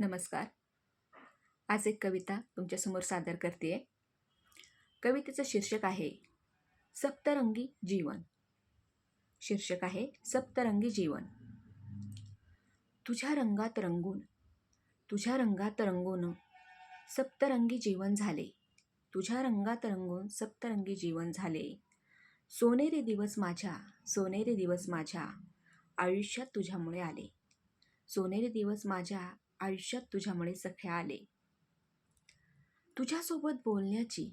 नमस्कार. आज एक कविता तुमच्यासमोर सादर करते कवितेचं शीर्षक आहे सप्तरंगी जीवन. शीर्षक आहे सप्तरंगी जीवन. तुझ्या रंगात रंगून तुझ्या रंगात रंगून सप्तरंगी जीवन झाले. तुझ्या रंगात रंगून सप्तरंगी जीवन झाले. सोनेरी दिवस माझ्या सोनेरी दिवस माझ्या आयुष्यात तुझ्यामुळे आले. सोनेरी दिवस माझ्या आयुष्यात तुझ्यामुळे सख्या आले. तुझ्यासोबत बोलण्याची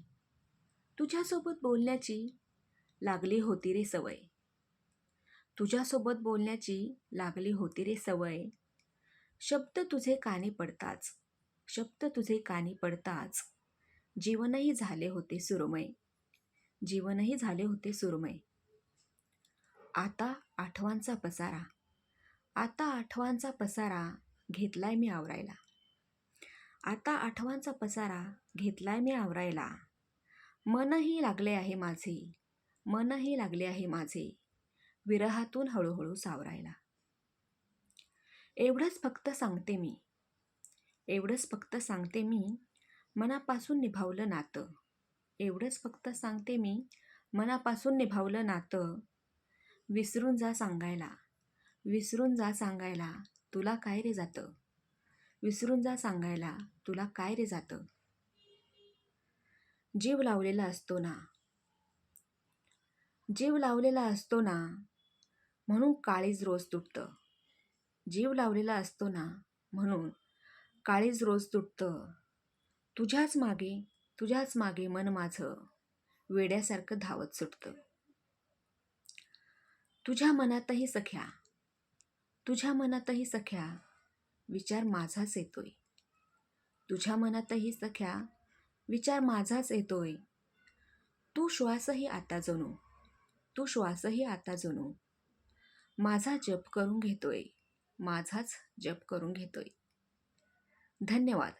तुझ्यासोबत बोलण्याची लागली होती रे सवय. तुझ्यासोबत बोलण्याची लागली होती रे सवय. शब्द तुझे कानी पडताच शब्द तुझे कानी पडताच जीवनही झाले होते सुरमय. जीवनही झाले होते सुरमय. आता आठवांचा पसारा आता आठवांचा पसारा घेतलाय मी आवरायला. आता आठवांचा पसारा घेतलाय मी आवरायला. मनही लागले आहे माझे. मनही लागले आहे माझे. विरहातून हळूहळू सावरायला. एवढंच फक्त सांगते मी. एवढंच फक्त सांगते मी मनापासून निभावलं नातं. एवढंच फक्त सांगते मी मनापासून निभावलं नातं. विसरून जा सांगायला. विसरून जा सांगायला. तुला काय रे जातं? विसरून जा सांगायला तुला काय रे जातं? जीव लावलेला असतो ना. जीव लावलेला असतो ना म्हणून काळीज रोज तुटतं. जीव लावलेला असतो ना म्हणून काळीज रोज तुटतं. तुझ्याच मागे तुझ्याच मागे मन माझं वेड्यासारखं धावत सुटतं. तुझ्या मनातही सख्या तुझ्या मनातही सख्या विचार माझाच येतोय. तुझ्या मनातही सख्या विचार माझाच येतोय. तू श्वासही आता जणू. तू श्वासही आता जणू. माझा जप करून घेतोय. माझाच जप करून घेतोय. धन्यवाद.